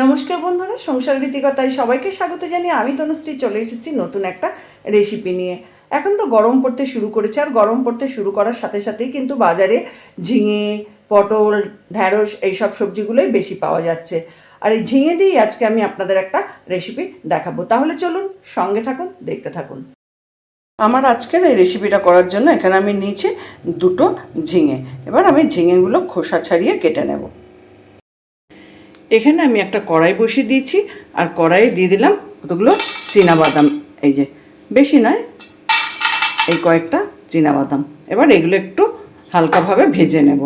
নমস্কার বন্ধুরা, সংসার রীতিকতায় সবাইকে স্বাগত জানিয়ে আমি তনুশ্রী চলে এসেছি নতুন একটা রেসিপি নিয়ে। এখন তো গরম পড়তে শুরু করেছে, আর গরম পড়তে শুরু করার সাথে সাথেই কিন্তু বাজারে ঝিঙে, পটল, ঢ্যাঁড়স এইসব সবজিগুলোই বেশি পাওয়া যাচ্ছে। আর এই ঝিঙে দিয়েই আজকে আমি আপনাদের একটা রেসিপি দেখাবো। তাহলে চলুন সঙ্গে থাকুন, দেখতে থাকুন। আমার আজকের এই রেসিপিটা করার জন্য এখানে আমি নিয়েছি দুটো ঝিঙে। এবার আমি ঝিঙেগুলো খোসা ছাড়িয়ে কেটে নেব। এখানে আমি একটা কড়াই বসিয়ে দিয়েছি, আর কড়াইয়ে দিয়ে দিলাম কতগুলো বাদাম এই যে, বেশি নয়, এই কয়েকটা বাদাম এবার এগুলো একটু হালকাভাবে ভেজে নেব।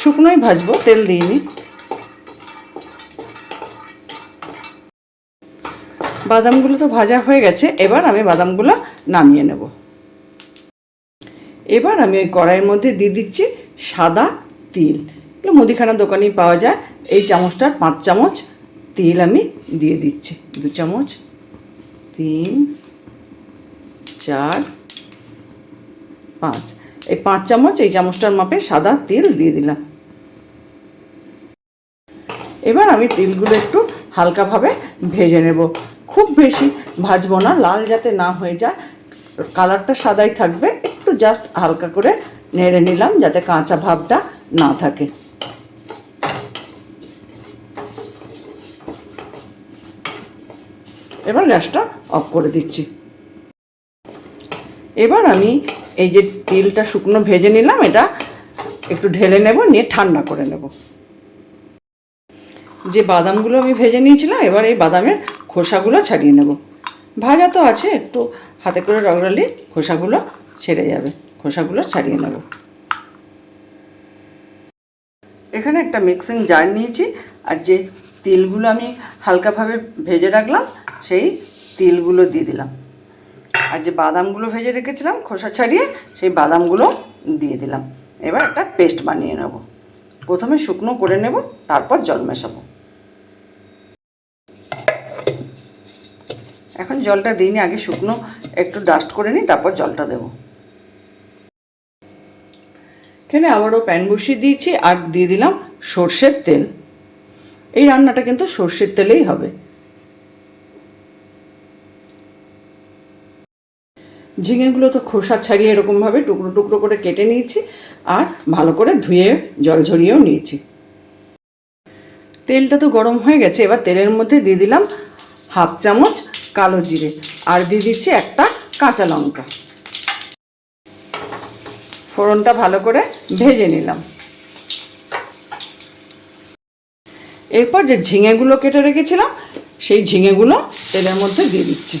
শুকনোই ভাজবো, তেল দিইনি। বাদামগুলো তো ভাজা হয়ে গেছে, এবার আমি বাদামগুলো নামিয়ে নেব। এবার আমি ওই কড়াইয়ের মধ্যে দিয়ে দিচ্ছি সাদা তিল। এগুলো মুদিখানার দোকানেই পাওয়া যায়। এই চামচটার পাঁচ চামচ তেল আমি দিয়ে দিচ্ছি। দু চামচ, তিন, চার, পাঁচ। এই পাঁচ চামচ এই চামচটার মাপে সাদা তেল দিয়ে দিলাম। এবার আমি তেলগুলো একটু হালকাভাবে ভেজে নেব। খুব বেশি ভাজবো না, লাল যাতে না হয়ে যায়। কালারটা সাদাই থাকবে। একটু জাস্ট হালকা করে নেড়ে নিলাম যাতে কাঁচা ভাবটা না থাকে। এবার গ্যাসটা অফ করে দিচ্ছি। এবার আমি এই যে তেলটা শুকনো ভেজে নিলাম, এটা একটু ঢেলে নেব, নিয়ে ঠান্ডা করে নেব। যে বাদামগুলো আমি ভেজে নিয়েছিলাম, এবার এই বাদামের খোসাগুলো ছাড়িয়ে নেব। ভাজা তো আছে, একটু হাতে করে রগড়ালি খোসাগুলো ছেড়ে যাবে, খোসাগুলো ছাড়িয়ে নেব। এখানে একটা মিক্সিং জার নিয়েছি, আর যে তেলগুলো আমি হালকাভাবে ভেজে রাখলাম, সেই তেলগুলো দিয়ে দিলাম। আর যে বাদামগুলো ভেজে রেখেছিলাম, খোসা ছাড়িয়ে সেই বাদামগুলো দিয়ে দিলাম। এবার একটা পেস্ট বানিয়ে নেব। প্রথমে শুকনো করে নেব, তারপর জল মেশাবো। এখন জলটা দিইনি, আগে শুকনো একটু ডাস্ট করে নিই, তারপর জলটা দেব। এখানে আবারও প্যান বসিয়ে দিয়েছি, আর দিয়ে দিলাম সর্ষের তেল। এই রান্নাটা কিন্তু সর্ষের তেলেই হবে। ঝিঙেগুলো তো খোসা ছাড়িয়ে এরকমভাবে টুকরো টুকরো করে কেটে নিয়েছি আর ভালো করে ধুয়ে জল ঝরিয়েও নিয়েছি। তেলটা তো গরম হয়ে গেছে, এবার তেলের মধ্যে দিয়ে দিলাম হাফ চামচ কালো জিরে আর দিয়ে দিচ্ছি একটা কাঁচা লঙ্কা। ফোড়নটা ভালো করে ভেজে নিলাম। এরপর যে ঝিঙেগুলো কেটে রেখেছিলাম, সেই ঝিঙেগুলো তেলের মধ্যে দিয়ে দিচ্ছি।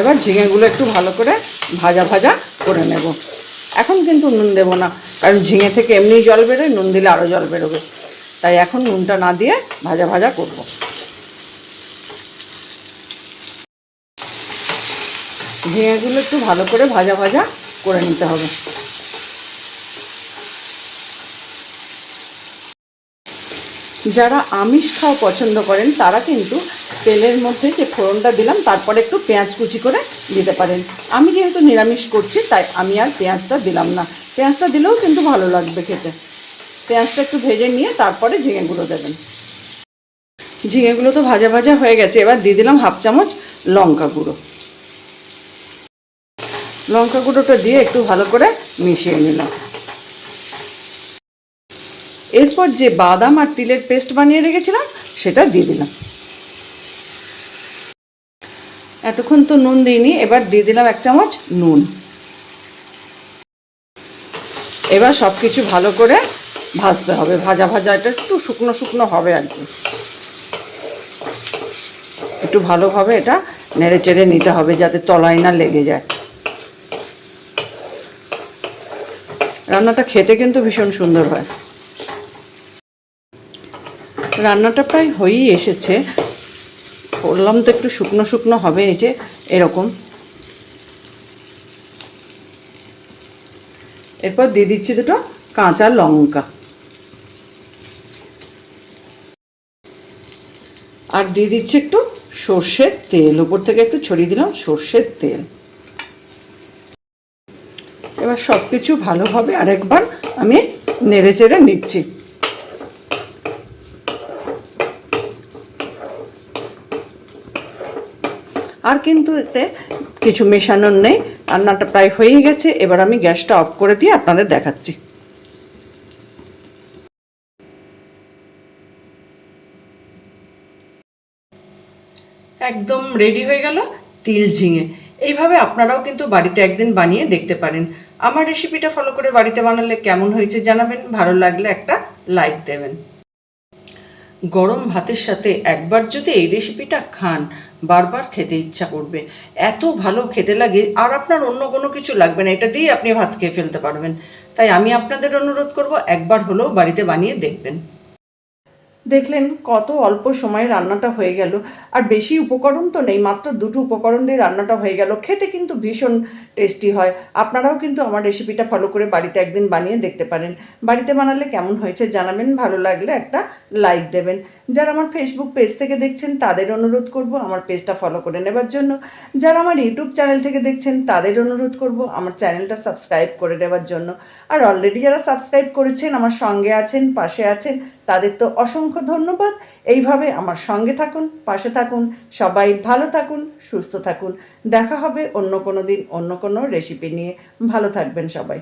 এবার ঝিঙেগুলো একটু ভালো করে ভাজা ভাজা করে নেব। এখন কিন্তু নুন দেবো না, কারণ ঝিঙে থেকে এমনি জল বেরোয়, নুন দিলে আরও জল বেরোবে। তাই এখন নুনটা না দিয়ে ভাজা ভাজা করব। ঝিঙেগুলো একটু ভালো করে ভাজা ভাজা করে নিতে হবে। যারা আমিষ খাওয়া পছন্দ করেন, তারা কিন্তু তেলের মধ্যে যে ফোড়নটা দিলাম, তারপরে একটু পেঁয়াজ কুচি করে দিতে পারেন। আমি যেহেতু নিরামিষ করছি, তাই আমি আর পেঁয়াজটা দিলাম না। পেঁয়াজটা দিলেও কিন্তু ভালো লাগবে খেতে। পেঁয়াজটা একটু ভেজে নিয়ে তারপরে ঝিঙেগুলো দেবেন। ঝিঙেগুলো তো ভাজা ভাজা হয়ে গেছে, এবার দিয়ে দিলাম হাফ চামচ লঙ্কা গুঁড়ো। লঙ্কা গুঁড়োটা দিয়ে একটু ভালো করে মিশিয়ে নিলাম। এরপর যে বাদাম আর তিলের পেস্ট বানিয়ে রেখেছিলাম, সেটা দিয়ে দিলাম। এতক্ষণ তো নুন দিইনি, এবার দিয়ে দিলাম এক চামচ নুন। এবার সব কিছু ভালো করে ভাজতে হবে। ভাজা ভাজা এটা একটু শুকনো শুকনো হবে আর কি। একটু ভালোভাবে এটা নেড়ে চেড়ে নিতে হবে যাতে তলায় না লেগে যায়। রান্নাটা খেতে কিন্তু ভীষণ সুন্দর হয়। রান্নাটা প্রায় হয়েই এসেছে। করলাম তো একটু শুকনো শুকনো হবে, এই যে এরকম। এরপর দিয়ে দিচ্ছি দুটো কাঁচা লঙ্কা। আর দিয়ে দিচ্ছি একটু সর্ষের তেল, উপর থেকে একটু ছড়িয়ে দিলাম সর্ষের তেল। এবার সব কিছু ভালোভাবে আরেকবার আমি নেড়ে চেড়ে নিচ্ছি। আর কিন্তু এতে কিছু মেশানোর নেই, রান্নাটা প্রায় হয়েই গেছে, এবার আমি গ্যাসটা অফ করে দিয়ে আপনাদের দেখাচ্ছি। একদম রেডি হয়ে গেল তিল ঝিঙে। এইভাবে আপনারাও কিন্তু বাড়িতে একদিন বানিয়ে দেখতে পারেন। আমার রেসিপিটা ফলো করে বাড়িতে বানালে কেমন হয়েছে জানাবেন, ভালো লাগলে একটা লাইক দেবেন। গরম ভাতের সাথে একবার যদি এই রেসিপিটা খান, বারবার খেতে ইচ্ছা করবে। এত ভালো খেতে লাগে, আর আপনার অন্য কোনো কিছু লাগবে না, এটা দিয়ে আপনি ভাত খেয়ে ফেলতে পারবেন। তাই আমি আপনাদের অনুরোধ করব, একবার হলেও বাড়িতে বানিয়ে দেখবেন। দেখলেন কত অল্প সময়ে রান্নাটা হয়ে গেল। আর বেশি উপকরণ তো নেই, মাত্র দুটো উপকরণ দিয়ে রান্নাটা হয়ে গেল। খেতে কিন্তু ভীষণ টেস্টি হয়। আপনারাও কিন্তু আমার রেসিপিটা ফলো করে বাড়িতে একদিন বানিয়ে দেখতে পারেন। বাড়িতে বানালে কেমন হয়েছে জানাবেন, ভালো লাগলে একটা লাইক দেবেন। যারা আমার ফেসবুক পেজ থেকে দেখছেন, তাদের অনুরোধ করব আমার পেজটা ফলো করে নেবার জন্য। যারা আমার ইউটিউব চ্যানেল থেকে দেখছেন, তাদের অনুরোধ করব আমার চ্যানেলটা সাবস্ক্রাইব করে নেবার জন্য। আর অলরেডি যারা সাবস্ক্রাইব করেছেন, আমার সঙ্গে আছেন, পাশে আছেন, তাদের তো অসংখ্য ধন্যবাদ। এইভাবে আমার সঙ্গে থাকুন, পাশে থাকুন, সবাই ভালো থাকুন, সুস্থ থাকুন। দেখা হবে অন্য কোনো দিন অন্য কোনো রেসিপি নিয়ে। ভালো থাকবেন সবাই।